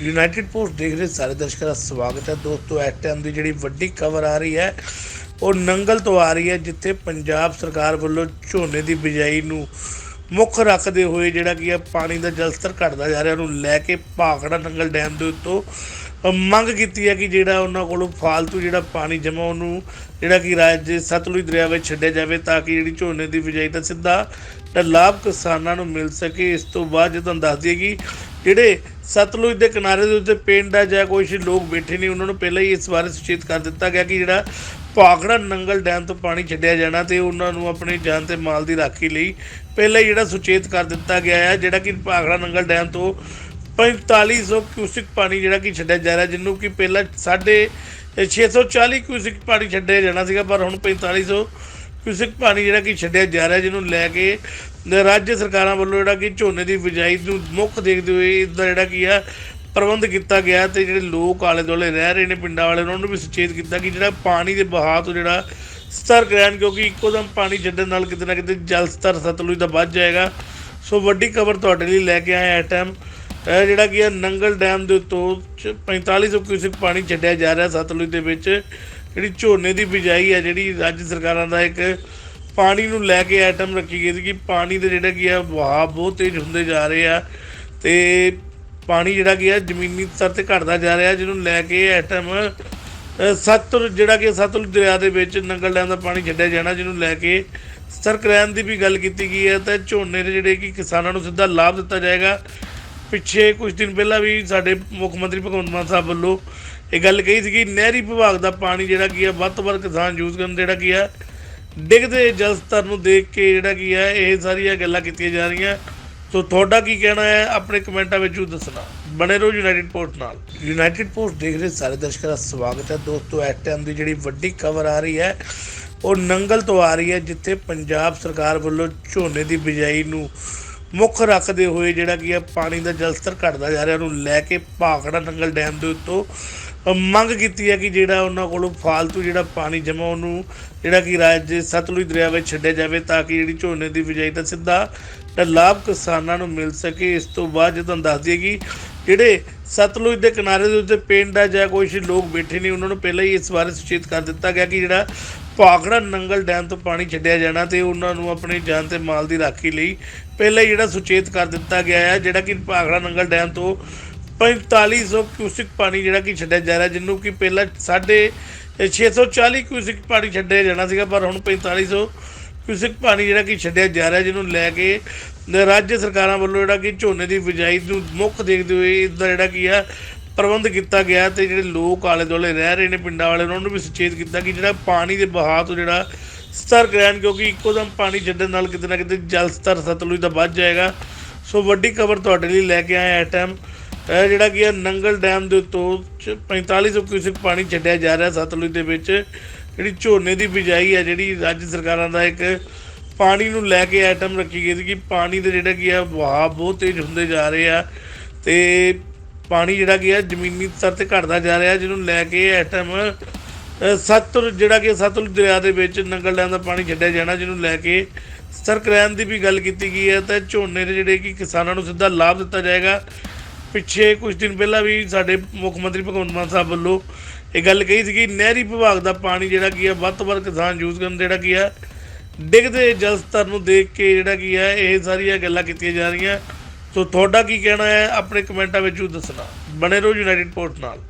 United Post ਦੇਖ ਰਹੇ ਸਾਰੇ ਦਰਸ਼ਕਾਂ ਦਾ ਸਵਾਗਤ ਹੈ। ਦੋਸਤੋ, ਇਸ ਟਾਈਮ ਦੀ ਜਿਹੜੀ ਵੱਡੀ ਖਬਰ ਆ ਰਹੀ ਹੈ, ਉਹ ਨੰਗਲ ਤੋਂ ਆ ਰਹੀ ਹੈ, ਜਿੱਥੇ ਪੰਜਾਬ ਸਰਕਾਰ ਵੱਲੋਂ ਝੋਨੇ ਦੀ ਬਿਜਾਈ ਨੂੰ ਮੁੱਖ ਰੱਖਦੇ ਹੋਏ ਜਿਹੜਾ ਕੀ ਹੈ, ਪਾਣੀ ਦਾ ਜਲ ਸਤਰ ਘਟਦਾ ਜਾ ਰਿਹਾ, ਉਹਨੂੰ ਲੈ ਕੇ ਭਾਖੜਾ ਨੰਗਲ ਡੈਮ ਦੇ ਉੱਤੋਂ ਮੰਗ ਕੀਤੀ ਹੈ ਕਿ ਜਿਹੜਾ ਉਹਨਾਂ ਕੋਲੋਂ ਫਾਲਤੂ ਜਿਹੜਾ ਪਾਣੀ ਜਮਾ ਉਹਨੂੰ ਜਿਹੜਾ ਕਿ ਰਾਜ ਦੇ ਸਤਲੁਜ ਦਰਿਆ ਵਿੱਚ ਛੱਡਿਆ ਜਾਵੇ, ਤਾਂ ਕਿ ਜਿਹੜੀ ਝੋਨੇ ਦੀ ਬਿਜਾਈ ਦਾ ਸਿੱਧਾ ਲਾਭ ਕਿਸਾਨਾਂ ਨੂੰ ਮਿਲ ਸਕੇ। ਇਸ ਤੋਂ ਬਾਅਦ ਜੇ ਤੁਹਾਨੂੰ ਦੱਸ ਦਈਏ ਕਿ ਜਿਹੜੇ ਸਤਲੁਜ ਦੇ ਕਿਨਾਰੇ ਦੇ ਉੱਤੇ ਪਿੰਡ ਆ ਜਾਂ ਕੋਈ ਲੋਕ ਬੈਠੇ ਨੇ ਉਹਨਾਂ ਨੂੰ ਪਹਿਲਾਂ ਹੀ ਇਸ ਬਾਰੇ ਸੁਚੇਤ ਕਰ ਦਿੱਤਾ ਗਿਆ ਕਿ ਜਿਹੜਾ ਭਾਖੜਾ ਨੰਗਲ ਡੈਮ ਤੋਂ ਪਾਣੀ ਛੱਡਿਆ ਜਾਣਾ ਤੇ ਉਹਨਾਂ ਨੂੰ ਆਪਣੀ ਜਾਨ ਤੇ ਮਾਲ ਦੀ ਰਾਖੀ ਲਈ ਪਹਿਲਾਂ ਹੀ ਜਿਹੜਾ ਸੁਚੇਤ ਕਰ ਦਿੱਤਾ ਗਿਆ ਹੈ, ਜਿਹੜਾ ਕਿ ਭਾਖੜਾ ਨੰਗਲ ਡੈਮ ਤੋਂ 4500 ਕਿਊਸਿਕ ਪਾਣੀ ਜਿਹੜਾ ਕਿ ਛੱਡਿਆ ਜਾ ਰਿਹਾ ਜਿਹਨੂੰ ਕਿ ਪਹਿਲਾਂ ਸਾਢੇ 640 ਕਿਊਸਿਕ ਪਾਣੀ ਛੱਡਿਆ ਜਾਣਾ ਸੀਗਾ, ਪਰ ਹੁਣ 4500 ਕਿਊਸਿਕ ਪਾਣੀ ਜਿਹੜਾ ਕਿ ਛੱਡਿਆ ਜਾ ਰਿਹਾ, ਜਿਹਨੂੰ ਲੈ ਕੇ ਰਾਜ ਸਰਕਾਰਾਂ ਵੱਲੋਂ ਜਿਹੜਾ ਕਿ ਝੋਨੇ ਦੀ ਬਿਜਾਈ ਨੂੰ ਮੁੱਖ ਦੇਖਦੇ ਹੋਏ ਇਸਦਾ ਜਿਹੜਾ ਕੀ ਆ, ਪ੍ਰਬੰਧ ਕੀਤਾ ਗਿਆ ਤੇ ਜਿਹੜੇ ਲੋਕ ਆਲੇ ਦੁਆਲੇ ਰਹਿ ਰਹੇ ਨੇ ਪਿੰਡਾਂ ਵਾਲੇ, ਉਹਨਾਂ ਨੂੰ ਵੀ ਸੁਚੇਤ ਕੀਤਾ ਕਿ ਜਿਹੜਾ ਪਾਣੀ ਦੇ ਬਹਾਅ ਤੋਂ ਜਿਹੜਾ ਸਤਰ ਰਹਿਣ, ਕਿਉਂਕਿ ਇੱਕੋਦਮ ਪਾਣੀ ਛੱਡਣ ਨਾਲ ਕਿਤੇ ਨਾ ਕਿਤੇ ਜਲ ਸਤਰ ਸਤਲੁਜ ਦਾ ਵੱਧ ਜਾਏਗਾ। ਸੋ ਵੱਡੀ ਖਬਰ ਤੁਹਾਡੇ ਲਈ ਲੈ ਕੇ ਆਏ ਇਸ ਟਾਈਮ ਜਿਹੜਾ ਕਿ ਹੈ ਨੰਗਲ ਡੈਮ ਦੇ ਉੱਤੋਂ ਚ 4500 ਕਿਊਸਿਕ ਪਾਣੀ ਛੱਡਿਆ ਜਾ ਰਿਹਾ ਸਤਲੁਜ ਦੇ ਵਿੱਚ। ਜਿਹੜੀ ਝੋਨੇ ਦੀ ਬਿਜਾਈ ਹੈ ਜਿਹੜੀ ਰਾਜ ਸਰਕਾਰਾਂ ਦਾ ਇੱਕ ਪਾਣੀ ਨੂੰ ਲੈ ਕੇ ਆਈਟਮ ਰੱਖੀ ਗਈ ਸੀ ਕਿ ਪਾਣੀ ਦੇ ਜਿਹੜਾ ਕੀ ਹੈ ਵਹਾਅ ਬਹੁਤ ਤੇਜ਼ ਹੁੰਦੇ ਜਾ ਰਹੇ ਆ ਤੇ ਪਾਣੀ ਜਿਹੜਾ ਕੀ ਆ, ਜ਼ਮੀਨੀ ਸਤਰ ਤੇ ਘਟਦਾ ਜਾ ਰਿਹਾ, ਜਿਹਨੂੰ ਲੈ ਕੇ ਆਈਟਮ ਸਤਲੁਜ, ਜਿਹੜਾ ਕਿ ਸਤਲੁਜ ਦਰਿਆ ਦੇ ਵਿੱਚ ਨੰਗਲ ਡੈਮ ਦਾ ਪਾਣੀ ਛੱਡਿਆ ਜਾਣਾ, ਜਿਹਨੂੰ ਲੈ ਕੇ ਸਰਕਰੈਨ ਦੀ ਵੀ ਗੱਲ ਕੀਤੀ ਗਈ ਹੈ, ਤਾਂ ਝੋਨੇ ਦੇ ਜਿਹੜੇ ਕਿ ਕਿਸਾਨਾਂ ਨੂੰ ਸਿੱਧਾ ਲਾਭ ਦਿੱਤਾ ਜਾਏਗਾ। ਪਿੱਛੇ ਕੁਝ ਦਿਨ ਪਹਿਲਾਂ ਵੀ ਸਾਡੇ ਮੁੱਖ ਮੰਤਰੀ ਭਗਵੰਤ ਮਾਨ ਸਾਹਿਬ ਵੱਲੋਂ ਇਹ ਗੱਲ ਕਹੀ ਸੀ ਕਿ ਨਹਿਰੀ ਵਿਭਾਗ ਦਾ ਪਾਣੀ ਜਿਹੜਾ ਕੀ ਹੈ ਵੱਧ ਤੋਂ ਵੱਧ ਕਿਸਾਨ ਯੂਜ਼ ਕਰਨ ਜਿਹੜਾ ਕੀ ਹੈ ਡਿੱਗਦੇ ਜਲ ਸਤਰ ਨੂੰ ਦੇਖ ਕੇ ਜਿਹੜਾ ਕੀ ਹੈ ਇਹ ਸਾਰੀਆਂ ਗੱਲਾਂ ਕੀਤੀਆਂ ਜਾ ਰਹੀਆਂ। ਸੋ ਤੁਹਾਡਾ ਕੀ ਕਹਿਣਾ ਹੈ? ਆਪਣੇ ਕਮੈਂਟਾਂ ਵਿੱਚ ਜ਼ਰੂਰ ਦੱਸਣਾ। ਬਣੇ ਰਹੋ ਯੂਨਾਈਟਿਡ ਪੋਸਟ ਨਾਲ। ਯੂਨਾਈਟਿਡ ਪੋਸਟ ਦੇਖ ਰਹੇ ਸਾਰੇ ਦਰਸ਼ਕਾਂ ਦਾ ਸਵਾਗਤ ਹੈ। ਦੋਸਤੋ ਇਸ ਟਾਈਮ ਦੀ ਜਿਹੜੀ ਵੱਡੀ ਖਬਰ ਆ ਰਹੀ ਹੈ, ਉਹ ਨੰਗਲ ਤੋਂ ਆ ਰਹੀ ਹੈ, ਜਿੱਥੇ ਪੰਜਾਬ ਸਰਕਾਰ ਵੱਲੋਂ ਝੋਨੇ ਦੀ ਬਿਜਾਈ ਨੂੰ ਮੁੱਖ ਰੱਖਦੇ ਹੋਏ ਜਿਹੜਾ ਕੀ ਹੈ ਪਾਣੀ ਦਾ ਜਲ ਸਤਰ ਘਟਦਾ ਜਾ ਰਿਹਾ, ਉਹਨੂੰ ਲੈ ਕੇ ਭਾਖੜਾ ਨੰਗਲ ਡੈਮ ਦੇ ਉੱਤੋਂ ਮੰਗ ਕੀਤੀ ਹੈ ਕਿ ਜਿਹੜਾ ਉਹਨਾਂ ਕੋਲੋਂ ਫਾਲਤੂ ਜਿਹੜਾ ਪਾਣੀ ਜਮਾ ਉਹਨੂੰ ਜਿਹੜਾ ਕਿ ਰਾਜ ਦੇ ਸਤਲੁਜ ਦਰਿਆ ਵਿੱਚ ਛੱਡਿਆ ਜਾਵੇ ਤਾਂ ਕਿ ਜਿਹੜੀ ਝੋਨੇ ਦੀ ਬਿਜਾਈ ਦਾ ਸਿੱਧਾ ਲਾਭ ਕਿਸਾਨਾਂ ਨੂੰ ਮਿਲ ਸਕੇ। ਇਸ ਤੋਂ ਬਾਅਦ ਜੇ ਤੁਹਾਨੂੰ ਦੱਸ ਦਈਏ ਕਿ ਜਿਹੜੇ ਸਤਲੁਜ ਦੇ ਕਿਨਾਰੇ ਦੇ ਉੱਤੇ ਪਿੰਡ ਆ ਜਾਂ ਕੁਝ ਲੋਕ ਬੈਠੇ ਨੇ, ਉਹਨਾਂ ਨੂੰ ਪਹਿਲਾਂ ਹੀ ਇਸ ਬਾਰੇ ਸੁਚੇਤ ਕਰ ਦਿੱਤਾ ਗਿਆ ਕਿ ਜਿਹੜਾ ਭਾਖੜਾ ਨੰਗਲ ਡੈਮ ਤੋਂ ਪਾਣੀ ਛੱਡਿਆ ਜਾਣਾ ਤੇ ਉਹਨਾਂ ਨੂੰ ਆਪਣੀ ਜਾਨ ਤੇ ਮਾਲ ਦੀ ਰਾਖੀ ਲਈ ਪਹਿਲਾਂ ਹੀ ਜਿਹੜਾ ਸੁਚੇਤ ਕਰ ਦਿੱਤਾ ਗਿਆ ਹੈ ਜਿਹੜਾ ਕਿ ਭਾਖੜਾ ਨੰਗਲ ਡੈਮ ਤੋਂ 4500 ਕਿਊਸਿਕ ਪਾਣੀ ਜਿਹੜਾ ਕਿ ਛੱਡਿਆ ਜਾ ਰਿਹਾ ਜਿਹਨੂੰ ਕਿ ਪਹਿਲਾਂ ਸਾਢੇ 640 ਕਿਊਸਿਕ ਪਾਣੀ ਛੱਡਿਆ ਜਾਣਾ ਸੀਗਾ, ਪਰ ਹੁਣ 4500 ਕਿਊਸਿਕ ਪਾਣੀ ਜਿਹੜਾ ਕਿ ਛੱਡਿਆ ਜਾ ਰਿਹਾ, ਜਿਹਨੂੰ ਲੈ ਕੇ ਰਾਜ ਸਰਕਾਰਾਂ ਵੱਲੋਂ ਜਿਹੜਾ ਕਿ ਝੋਨੇ ਦੀ ਬਿਜਾਈ ਨੂੰ ਮੁੱਖ ਦੇਖਦੇ ਹੋਏ, ਇਸਦਾ ਜਿਹੜਾ ਕੀ ਆ ਪ੍ਰਬੰਧ ਕੀਤਾ ਗਿਆ ਤੇ ਜਿਹੜੇ ਲੋਕ ਆਲੇ ਦੁਆਲੇ ਰਹਿ ਰਹੇ ਨੇ ਪਿੰਡਾਂ ਵਾਲੇ, ਉਹਨਾਂ ਨੂੰ ਵੀ ਸੁਚੇਤ ਕੀਤਾ ਕਿ ਜਿਹੜਾ ਪਾਣੀ ਦੇ ਬਹਾਅ ਤੋਂ ਜਿਹੜਾ ਸਤਰਕ ਰਹਿਣ ਕਿਉਂਕਿ ਇੱਕੋਦਮ ਪਾਣੀ ਛੱਡਣ ਨਾਲ ਕਿਤੇ ਨਾ ਕਿਤੇ ਜਲ ਸਤਰ ਸਤਲੁਜ ਦਾ ਵੱਧ ਜਾਏਗਾ। ਸੋ ਵੱਡੀ ਖਬਰ ਤੁਹਾਡੇ ਲਈ ਲੈ ਕੇ ਆਇਆ ਇਸ ਟਾਈਮ ਇਹ ਜਿਹੜਾ ਕੀ ਹੈ, ਨੰਗਲ ਡੈਮ ਦੇ ਉੱਤੋਂ ਚ 4500 ਕਿਊਸਿਕ ਪਾਣੀ ਛੱਡਿਆ ਜਾ ਰਿਹਾ ਸਤਲੁਜ ਦੇ ਵਿੱਚ। ਜਿਹੜੀ ਝੋਨੇ ਦੀ ਬਿਜਾਈ ਹੈ, ਜਿਹੜੀ ਰਾਜ ਸਰਕਾਰਾਂ ਦਾ ਇੱਕ ਪਾਣੀ ਨੂੰ ਲੈ ਕੇ ਆਈਟਮ ਰੱਖੀ ਗਈ ਸੀ ਕਿ ਪਾਣੀ ਦੇ ਜਿਹੜਾ ਕੀ ਆ ਵਹਾਅ ਬਹੁਤ ਤੇਜ਼ ਹੁੰਦੇ ਜਾ ਰਹੇ ਆ। ਤੇ ਪਾਣੀ ਜਿਹੜਾ ਕੀ ਹੈ ਜ਼ਮੀਨੀ ਸਤਰ ਤੇ ਘਟਦਾ ਜਾ ਰਿਹਾ, ਜਿਹਨੂੰ ਲੈ ਕੇ ਇਸ ਟਾਈਮ ਸਤਲੁਜ ਜਿਹੜਾ ਕਿ ਸਤਲੁਜ ਦਰਿਆ ਦੇ ਵਿੱਚ ਨੰਗਲ ਡੈਮ ਦਾ ਪਾਣੀ ਛੱਡਿਆ ਜਾਣਾ, ਜਿਹਨੂੰ ਲੈ ਕੇ ਸਰਕਰੈਨ ਦੀ ਵੀ ਗੱਲ ਕੀਤੀ ਗਈ ਹੈ, ਤਾਂ ਝੋਨੇ ਦੇ ਜਿਹੜੇ ਕਿ ਕਿਸਾਨਾਂ ਨੂੰ ਸਿੱਧਾ ਲਾਭ ਦਿੱਤਾ ਜਾਏਗਾ। ਪਿੱਛੇ ਕੁਝ ਦਿਨ ਪਹਿਲਾਂ ਵੀ ਸਾਡੇ ਮੁੱਖ ਮੰਤਰੀ ਭਗਵੰਤ ਮਾਨ ਸਾਹਿਬ ਵੱਲੋਂ ਇਹ ਗੱਲ ਕਹੀ ਸੀ ਕਿ ਨਹਿਰੀ ਵਿਭਾਗ ਦਾ ਪਾਣੀ ਜਿਹੜਾ ਕੀ ਹੈ, ਵੱਧ ਤੋਂ ਵੱਧ ਕਿਸਾਨ ਯੂਜ਼ ਕਰਨ ਜਿਹੜਾ ਕੀ ਹੈ, ਡਿੱਗਦੇ ਜਲ ਸਤਰ ਨੂੰ ਦੇਖ ਕੇ ਜਿਹੜਾ ਕੀ ਹੈ, ਇਹ ਸਾਰੀਆਂ ਗੱਲਾਂ ਕੀਤੀਆਂ ਜਾ ਰਹੀਆਂ। ਸੋ ਤੁਹਾਡਾ ਕੀ ਕਹਿਣਾ ਹੈ? ਆਪਣੇ ਕਮੈਂਟਾਂ ਵਿੱਚ ਜ਼ਰੂਰ ਦੱਸਣਾ। ਬਣੇ ਰਹੋ ਯੂਨਾਈਟਿਡ ਪੋਸਟ ਨਾਲ।